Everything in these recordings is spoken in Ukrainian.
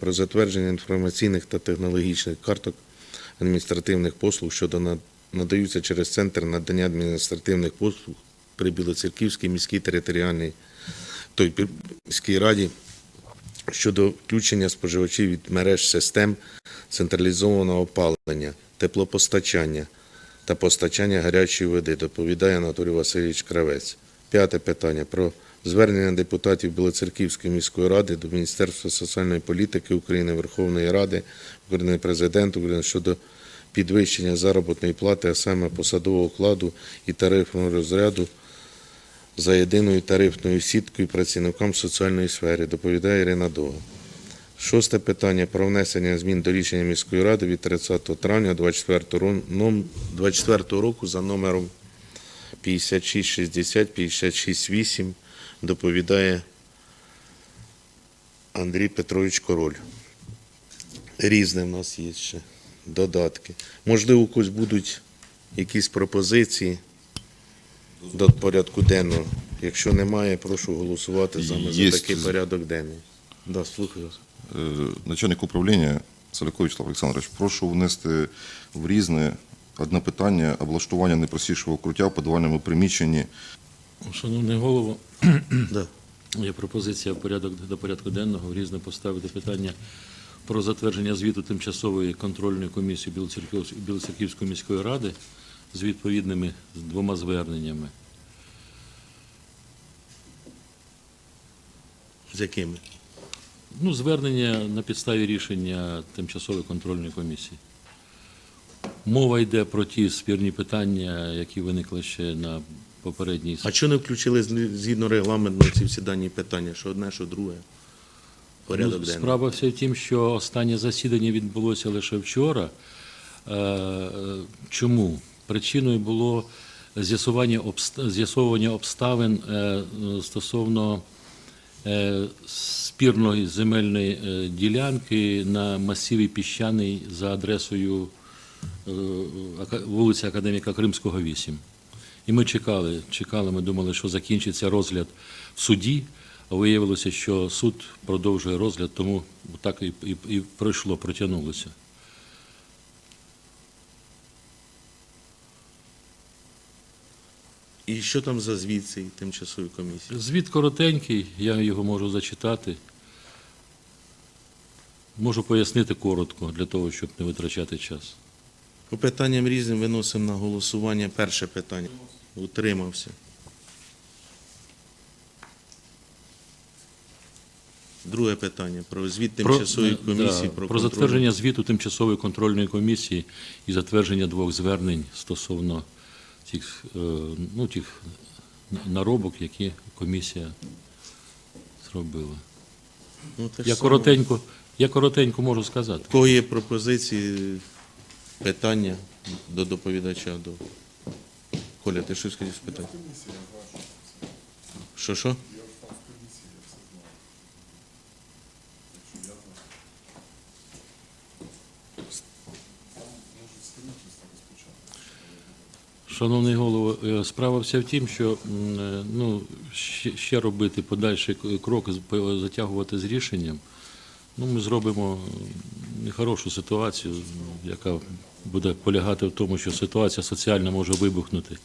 про затвердження інформаційних та технологічних карток адміністративних послуг, що надаються через центр надання адміністративних послуг при Білоцерківській міській територіальній той міській раді щодо включення споживачів від мереж систем централізованого опалення, теплопостачання та постачання гарячої води, доповідає Анатолій Васильович Кравець. П'яте питання про звернення депутатів Білоцерківської міської ради до Міністерства соціальної політики України, Верховної Ради, України, Президента України щодо підвищення заробітної плати, а саме посадового окладу і тарифного розряду за єдиною тарифною сіткою працівникам соціальної сфери, доповідає Ірина Дога. Шосте питання про внесення змін до рішення міської ради від 30 травня 2024 року за номером 5660 568 доповідає Андрій Петрович Король. Різне в нас є ще додатки. Можливо, у когось будуть якісь пропозиції до порядку денного. Якщо немає, прошу голосувати саме за Є. такий порядок денний. Да, слухаю вас. Е, Начальник управління Солякович Слав Олександрович, прошу внести в різне одне питання облаштування найпростішого укриття в подвальному приміщенні. Шановний голово, Да. є пропозиція порядок до порядку денного різне поставити питання про затвердження звіту тимчасової контрольної комісії Білоцерківської міської ради з відповідними двома зверненнями. З якими? Ну, звернення на підставі рішення тимчасової контрольної комісії. Мова йде про ті спірні питання, які виникли ще на попередній А чого не включили згідно регламенту ці всі дані питання, що одне, що друге? Порядок Ну. Справа вся в тім, що останнє засідання відбулося лише вчора. Е, Чому? Причиною було з'ясовування обставин е, стосовно е, спірної земельної ділянки на масиві піщаний за адресою вулиця Академіка Кримського, 8. І ми чекали, чекали, ми думали, що закінчиться розгляд в суді, а виявилося, що суд продовжує розгляд, тому так і, і, і пройшло, протягнулося. І що там за звіт цієї тимчасової комісії? Звіт коротенький, я його можу зачитати. Можу пояснити коротко, для того, щоб не витрачати час. По питанням різним виносимо на голосування перше питання. Утримався. Друге питання про звіт тимчасової е, комісії да, про, про затвердження звіту тимчасової контрольної комісії і затвердження двох звернень стосовно тих, е, ну, тих наробок, які комісія зробила. Ну, Я коротенько, я коротенько можу сказати. У кого є пропозиції, питання до доповідача? До... Коля, ти щось хотів спитати? Що, що? Шановний голово, е, справа вся в тім, що е, ну, ще, робити подальший крок, затягувати з рішенням, ну, ми зробимо нехорошу ситуацію, яка буде полягати в тому, що ситуація соціальна може вибухнути,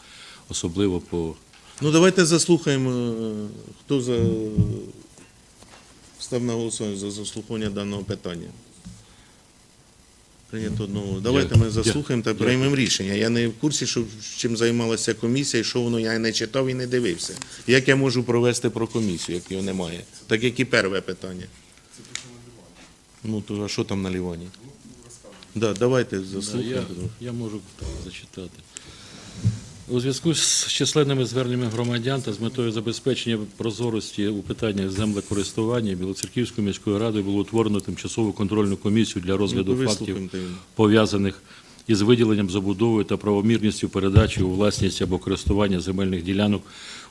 особливо по Ну, давайте заслухаємо, е, хто за став на голосування за заслухання даного питання. Прийнято одного. Давайте ми заслухаємо та приймемо рішення. Я не в курсі, що чим займалася комісія, і що воно я не читав і не дивився. Як я можу провести про комісію, як його немає? Так як і перше питання. Ну, то а що там на Лівані? Да, давайте Да. Я, я можу зачитати. У зв'язку з численними зверненнями громадян та з метою забезпечення прозорості у питаннях землекористування Білоцерківською міською радою було утворено тимчасову контрольну комісію для розгляду Ну, фактів, пов'язаних із виділенням забудовою та правомірністю передачі у власність або користування земельних ділянок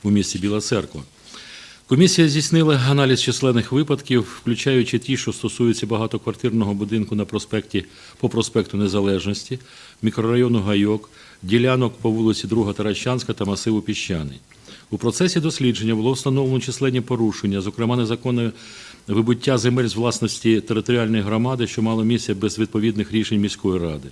у місті Біла Церква. Комісія здійснила аналіз численних випадків, включаючи ті, що стосуються багатоквартирного будинку на проспекті по проспекту Незалежності, мікрорайону Гайок, ділянок по вулиці Друга Таращанська та масиву Піщаний. У процесі дослідження було встановлено численні порушення, зокрема незаконне вибуття земель з власності територіальної громади, що мало місце без відповідних рішень міської ради.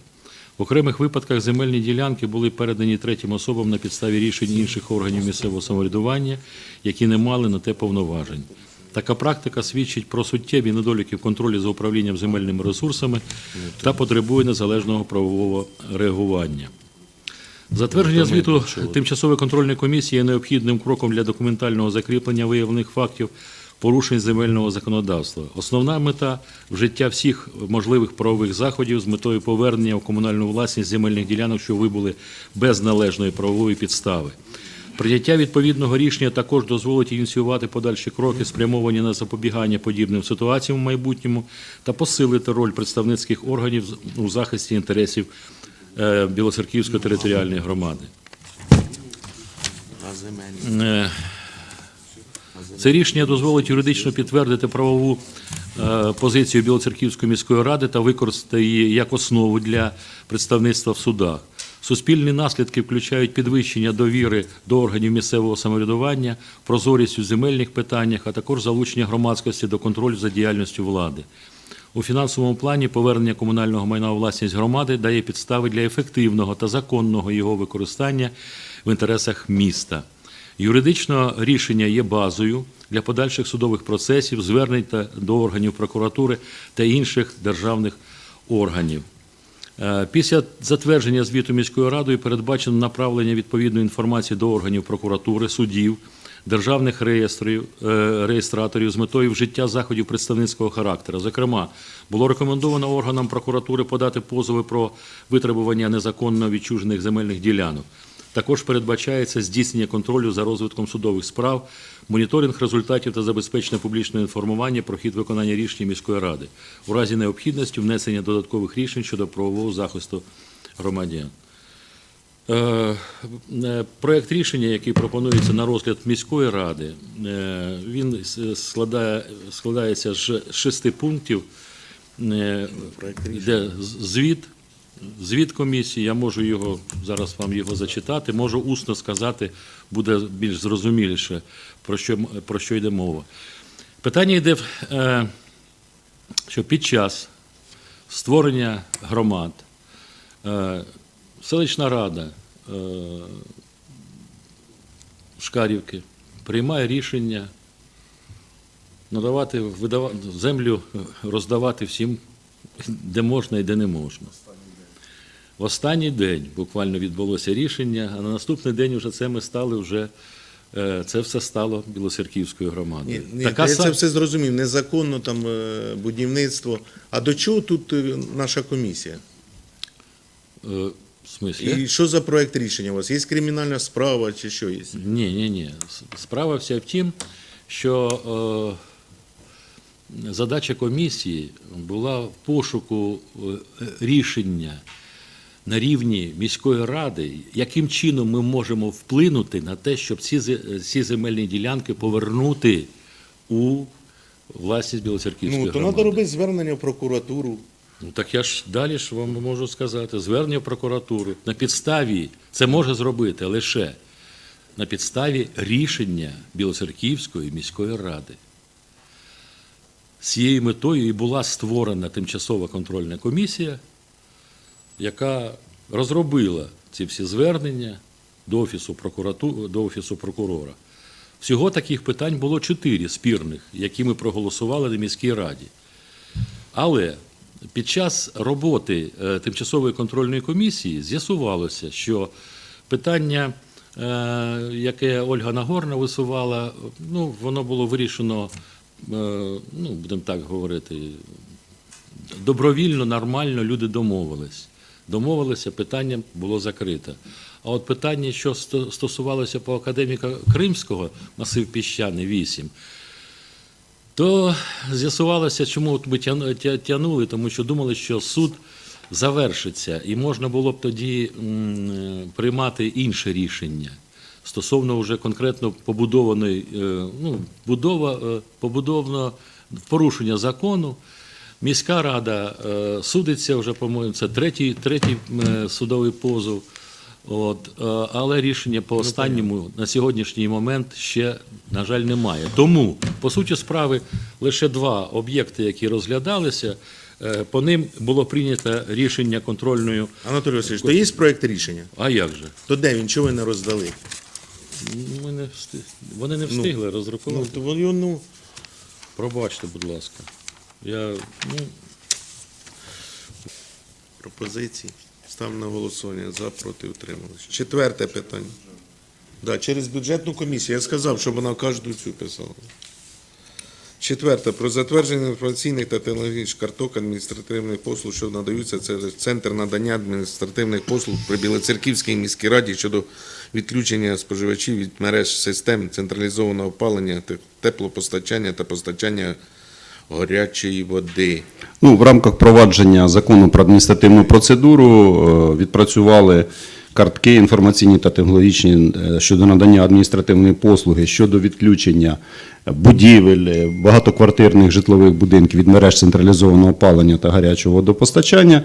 В окремих випадках земельні ділянки були передані третім особам на підставі рішень інших органів місцевого самоврядування, які не мали на те повноважень. Така практика свідчить про суттєві недоліки в контролі за управлінням земельними ресурсами та потребує незалежного правового реагування. Затвердження звіту тимчасової контрольної комісії є необхідним кроком для документального закріплення виявлених фактів порушень земельного законодавства. Основна мета вжиття всіх можливих правових заходів з метою повернення в комунальну власність земельних ділянок, що вибули без належної правової підстави. Прийняття відповідного рішення також дозволить ініціювати подальші кроки, спрямовані на запобігання подібним ситуаціям в майбутньому та посилити роль представницьких органів у захисті інтересів е, Білоцерківської територіальної громади. Це рішення дозволить юридично підтвердити правову е, позицію Білоцерківської міської ради та використати її як основу для представництва в судах. Суспільні наслідки включають підвищення довіри до органів місцевого самоврядування, прозорість у земельних питаннях, а також залучення громадськості до контролю за діяльністю влади. У фінансовому плані повернення комунального майна у власність громади дає підстави для ефективного та законного його використання в інтересах міста. Юридично рішення є базою для подальших судових процесів, звернень до органів прокуратури та інших державних органів. Е, Після затвердження звіту міською радою передбачено направлення відповідної інформації до органів прокуратури, судів, державних реєстрів, е, реєстраторів з метою вжиття заходів представницького характеру. Зокрема, було рекомендовано органам прокуратури подати позови про витребування незаконно відчужених земельних ділянок. Також передбачається здійснення контролю за розвитком судових справ, моніторинг результатів та забезпечення публічного інформування про хід виконання рішень міської ради у разі необхідності внесення додаткових рішень щодо правового захисту громадян. Е, е, Проект рішення, який пропонується на розгляд міської ради, е, він складає, складається з шести пунктів. Е, Йде звіт, звіт комісії. Я можу його зараз вам його зачитати. Можу усно сказати, буде більш зрозуміліше, про що, про що йде мова. Питання йде, е, що під час створення громад е, селищна рада е, Шкарівки приймає рішення надавати землю роздавати всім, де можна і де не можна. В останній день буквально відбулося рішення, а на наступний день вже це ми стали вже. е, Це все стало Білоцерківською громадою. Ні, ні, Така я са- це все зрозумів. Незаконно там е, будівництво. А до чого тут е, наша комісія? е, в смислі? І що за проект рішення у вас? Є кримінальна справа чи що є? Ні, ні, ні. Справа вся в тім, що е, задача комісії була в пошуку рішення на рівні міської ради, яким чином ми можемо вплинути на те, щоб ці, ці земельні ділянки повернути у власність Білоцерківської Ну, то громади. треба робити звернення в прокуратуру. Ну так я ж далі ж вам можу сказати. Звернення в прокуратуру на підставі це може зробити лише на підставі рішення Білоцерківської міської ради. З цією метою і була створена тимчасова контрольна комісія, яка розробила ці всі звернення до Офісу, до Офісу прокурора. Всього таких питань було чотири спірних, які ми проголосували на міській раді. Але під час роботи е, тимчасової контрольної комісії з'ясувалося, що питання, е, яке Ольга Нагорна висувала, ну, воно було вирішено, е, ну, будемо так говорити, добровільно, нормально люди домовились. Домовилися, питання було закрите. А от питання, що стосувалося по академіка Кримського, масив піщаний 8, то з'ясувалося, чому ми тягнули, тому що думали, що суд завершиться, і можна було б тоді приймати інше рішення стосовно вже конкретно побудованої, е, ну, будова, е, побудовано порушення закону. Міська рада е, судиться вже, по-моєму, це третій, третій е, судовий позов. От, е, але рішення по останньому на сьогоднішній момент ще, на жаль, немає. Тому, по суті справи, лише два об'єкти, які розглядалися, по ним було прийнято рішення контрольною. Анатолій Васильович, то є проєкт рішення? А як же? То де він? Чого ви не роздали? Ми не встиг... Вони не встигли Ну, роздрукувати. то воно, ну, Пробачте, будь ласка. Я, ну, пропозиції. Став на голосування за, проти, утрималися. Четверте питання. Да, через бюджетну комісію. Я сказав, щоб вона кожну цю писала. Четверте. Про затвердження інформаційних та технологічних карток адміністративних послуг, що надаються через Центр надання адміністративних послуг при Білоцерківській міській раді щодо відключення споживачів від мереж систем централізованого опалення, теплопостачання та постачання гарячої води. Ну, в рамках провадження закону про адміністративну процедуру е, відпрацювали картки інформаційні та технологічні е, щодо надання адміністративної послуги щодо відключення будівель, е, багатоквартирних житлових будинків від мереж централізованого опалення та гарячого водопостачання.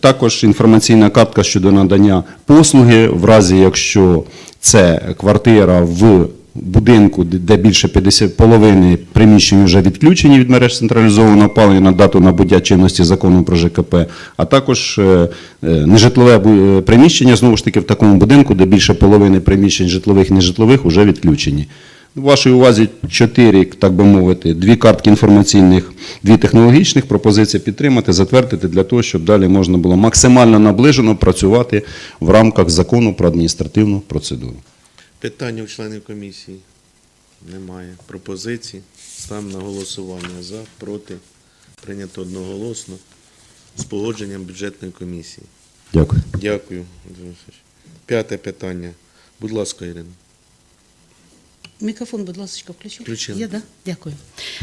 Також інформаційна картка щодо надання послуги в разі, якщо це квартира в будинку, де- більше 50 половини приміщень вже відключені від мереж централізованого опалення на дату набуття чинності закону про ЖКП, а також е, е, нежитлове е, приміщення знову ж таки в такому будинку, де більше половини приміщень житлових і нежитлових вже відключені. В вашій увазі чотири, так би мовити, дві картки інформаційних, дві технологічних пропозиції підтримати, затвердити для того, щоб далі можна було максимально наближено працювати в рамках закону про адміністративну процедуру. Питання у членів комісії немає. Пропозицій. Ставимо на голосування за, проти. Прийнято одноголосно з погодженням бюджетної комісії. Дякую. Дякую. П'яте питання. Будь ласка, Ірина. Мікрофон, будь ласка. Включила. Є, да? Дякую.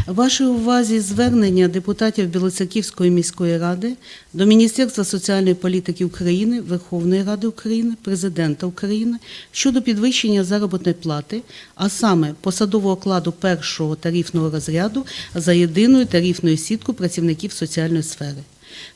Вашій увазі звернення депутатів Білоцерківської міської ради до Міністерства соціальної політики України, Верховної Ради України, Президента України щодо підвищення заробітної плати, а саме посадового окладу першого тарифного розряду за єдиною тарифною сіткою працівників соціальної сфери.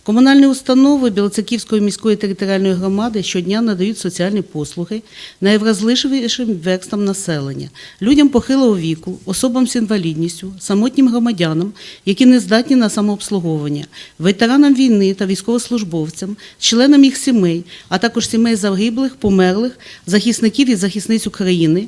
Комунальні установи Білоцерківської міської територіальної громади щодня надають соціальні послуги найвразливішим верстам населення, людям похилого віку, особам з інвалідністю, самотнім громадянам, які не здатні на самообслуговування, ветеранам війни та військовослужбовцям, членам їх сімей, а також сімей загиблих, померлих, захисників і захисниць України,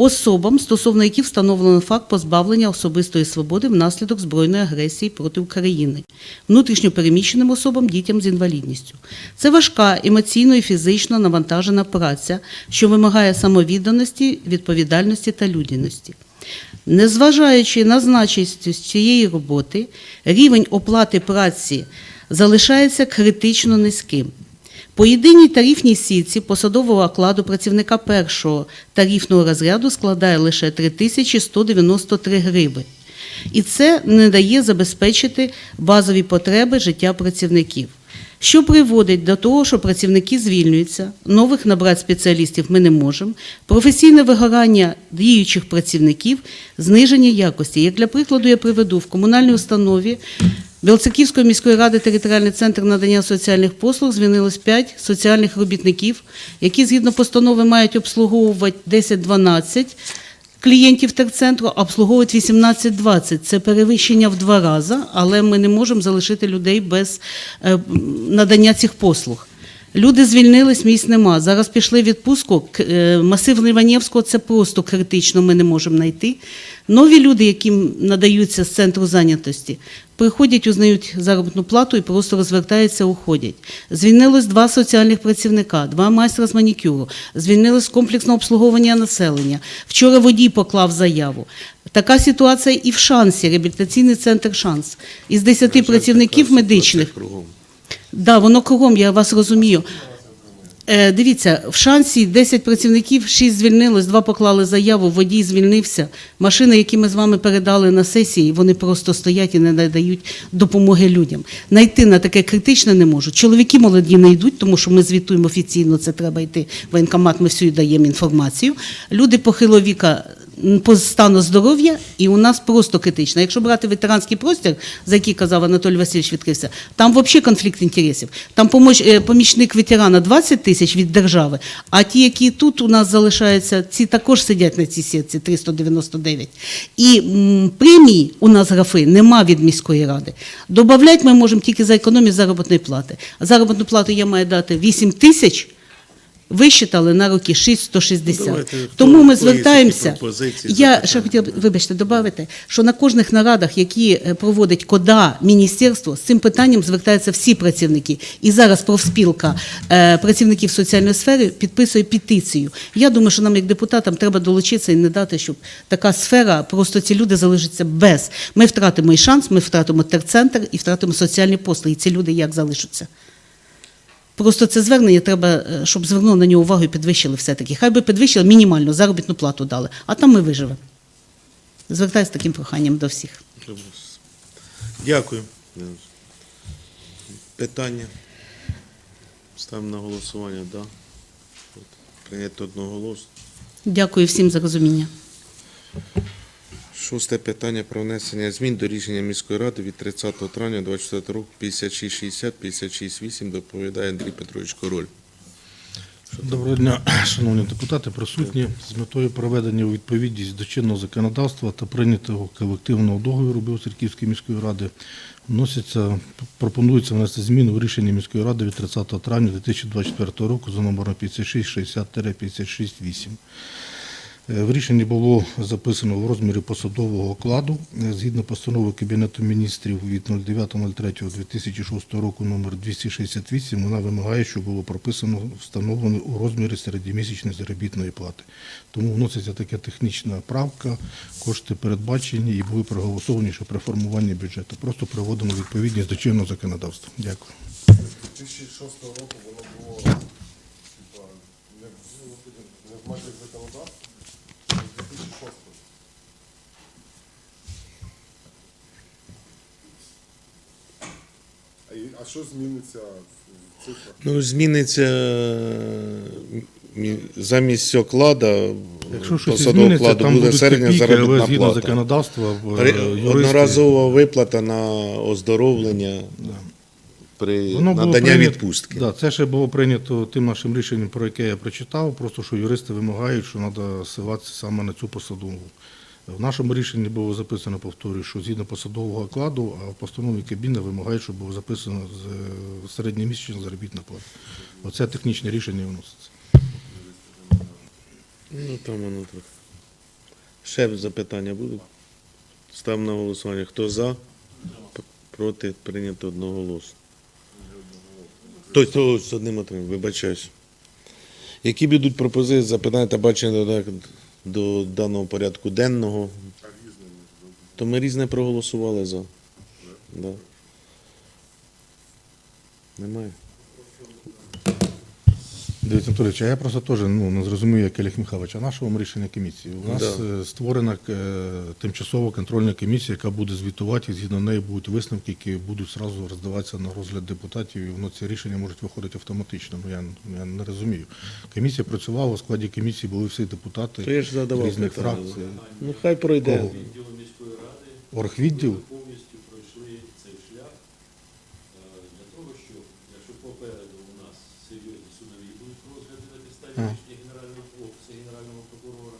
особам, стосовно яких встановлено факт позбавлення особистої свободи внаслідок збройної агресії проти України, внутрішньо переміщеним особам, дітям з інвалідністю. Це важка емоційно і фізично навантажена праця, що вимагає самовідданості, відповідальності та людяності. Незважаючи на значність цієї роботи, рівень оплати праці залишається критично низьким. По єдиній тарифній сітці посадового окладу працівника першого тарифного розряду складає лише 3193 гриби. І це не дає забезпечити базові потреби життя працівників. Що приводить до того, що працівники звільнюються, нових набрати спеціалістів ми не можемо, професійне вигорання діючих працівників, зниження якості. Як для прикладу, я приведу в комунальній установі Білоцерківської міської ради територіальний центр надання соціальних послуг звільнилось 5 соціальних робітників, які згідно постанови мають обслуговувати 10-12 клієнтів терцентру, а обслуговують 18-20. Це перевищення в два рази, але ми не можемо залишити людей без е, надання цих послуг. Люди звільнились, місць нема. Зараз пішли в відпустку. Е, Масив Ливанівського це просто критично, ми не можемо знайти. Нові люди, яким надаються з центру зайнятості, приходять, узнають заробітну плату і просто розвертаються, уходять. Звільнилось два соціальних працівника, два майстра з манікюру, звільнилось з комплексного обслуговування населення. Вчора водій поклав заяву. Така ситуація і в шансі, реабілітаційний центр шанс. Із 10 працівників медичних. Да, воно кругом, я вас розумію. Е, дивіться, в шансі 10 працівників, 6 звільнилось, 2 поклали заяву, водій звільнився. Машини, які ми з вами передали на сесії, вони просто стоять і не надають допомоги людям. Найти на таке критичне не можуть. Чоловіки молоді не йдуть, тому що ми звітуємо офіційно, це треба йти в воєнкомат, ми всю даємо інформацію. Люди похилого віка по стану здоров'я, і у нас просто критично. Якщо брати ветеранський простір, за який казав Анатолій Васильович відкрився, там взагалі конфлікт інтересів. Там е, помічник ветерана 20 тисяч від держави, а ті, які тут у нас залишаються, ці також сидять на цій сітці 399. І премії у нас графи нема від міської ради. Добавлять ми можемо тільки за економію заробітної плати. Заробітну плату я маю дати 8 тисяч. Висчитали на роки 6,160. Ну, давайте, Тому ми звертаємося. Я ще хотіла вибачте, додати, що на кожних нарадах, які е, проводить КОДА, міністерство, з цим питанням звертаються всі працівники. І зараз профспілка е, працівників соціальної сфери підписує петицію. Я думаю, що нам, як депутатам, треба долучитися і не дати, щоб така сфера, просто ці люди залишаться без. Ми втратимо і шанс, ми втратимо терцентр і втратимо соціальні послуги. І ці люди як залишаться? Просто це звернення треба, е, щоб звернули на нього увагу і підвищили все-таки. Хай би підвищили мінімальну заробітну плату дали, а там ми виживемо. Звертаюся з таким проханням до всіх. Дякую. Питання. Ставимо на голосування. Да. Прийнято одноголосно. Дякую всім за розуміння. Шосте питання про внесення змін до рішення міської ради від 30 травня 24 року 5660 56.8 доповідає Андрій Петрович Король. Доброго дня, шановні депутати, присутні. З метою приведення у відповідність до чинного законодавства та прийнятого колективного договору Білоцерківської міської ради вносяться, пропонується внести зміни у рішення міської ради від 30 травня 2024 року за номером 5660-56.8. Е, В рішенні було записано в розмірі посадового окладу е, згідно постанови Кабінету міністрів від 09.03.2006 року номер 268, вона вимагає, щоб було прописано встановлено у розмірі середньомісячної заробітної плати. Тому вноситься така технічна правка, кошти передбачені і були проголосовані ще при формуванні бюджету. Просто приводимо відповідність до чинного законодавства. Дякую. 2006 року воно було типа, не, в- не в межах законодавства. З 2006. А, що зміниться в цифрах? Ну, зміниться е, мі- замість оклада, Якщо щось посадового зміниться, окладу там буде будуть середня копійки, але заробітна згідно плата. законодавства е, При- юристи... Одноразова виплата на оздоровлення при Воно було наданні прийнято- відпустки. Да, це ще було прийнято тим нашим рішенням, про яке я прочитав, просто що юристи вимагають, що треба ссилатися саме на цю посадову. В нашому рішенні було записано, повторюю, що згідно посадового окладу, а в постанові Кабміна вимагають, щоб було записано з е, середньомісячна заробітна плата. Оце технічне рішення вноситься. Ну, там воно трохи. Ще запитання будуть? Ставимо на голосування. Хто за? Проти прийнято одноголосно. Тобто з одним отримом, вибачаюсь. Які будуть пропозиції, запитання та бачення до, даного порядку денного? То ми різне проголосували за. Да. Немає. Дивіться, Анатолійович, а я просто теж ну, не зрозумію, як Олег Михайлович, а нашому рішення комісії. У нас Да. е, створена е, тимчасова контрольна комісія, яка буде звітувати, і згідно неї будуть висновки, які будуть зразу роздаватися на розгляд депутатів, і воно ці рішення можуть виходити автоматично. Ну, я, я не розумію. Комісія працювала, у складі комісії були всі депутати То я ж задавав різних питання. фракцій. Ну, хай пройде. Кого? Оргвідділ? повністю пройшли цей шлях е, для того, щоб, якщо попереду у нас серйозні судові будуть розгляди на підставі Ага. Рішення Генерального офісу Генерального прокурора,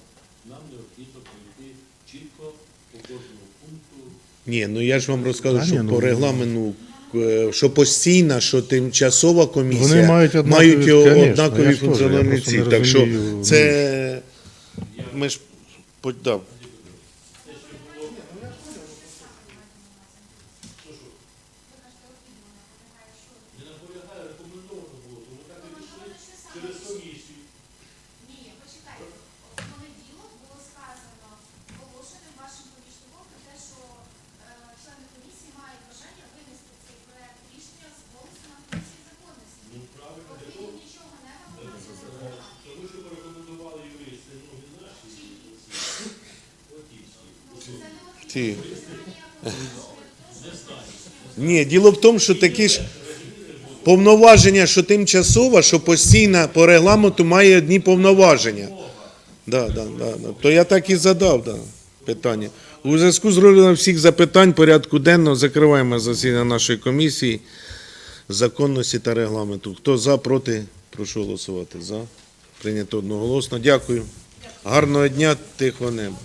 нам необхідно пройти чітко по кожному пункту Ні, ну я ж вам розказую, що ну, по регламенту, е, що постійна, що тимчасова комісія Вони мають однакові- мають о- конечно, я однакові ж теж, я функціональні просто ці. не Так що розумію, ну. це ми ж по- да. Ні, почекайте. В понеділок було сказано оголошеним вашим помічником про те, що е, члени комісії мають бажання винести цей проект рішення з голосу на комісії законності. Поки нічого не вимагає. Тому що порекомендували юристи, ну не наші ці. Ті. Ні, діло в тому, що такі ж повноваження, що тимчасова, що постійна по регламенту має одні повноваження. Да, да, да, да. То я так і задав да, питання. У зв'язку з розглядом всіх запитань порядку денного закриваємо засідання нашої комісії законності та регламенту. Хто за, проти, прошу голосувати. За. Прийнято одноголосно. Дякую. Гарного дня, тихого неба.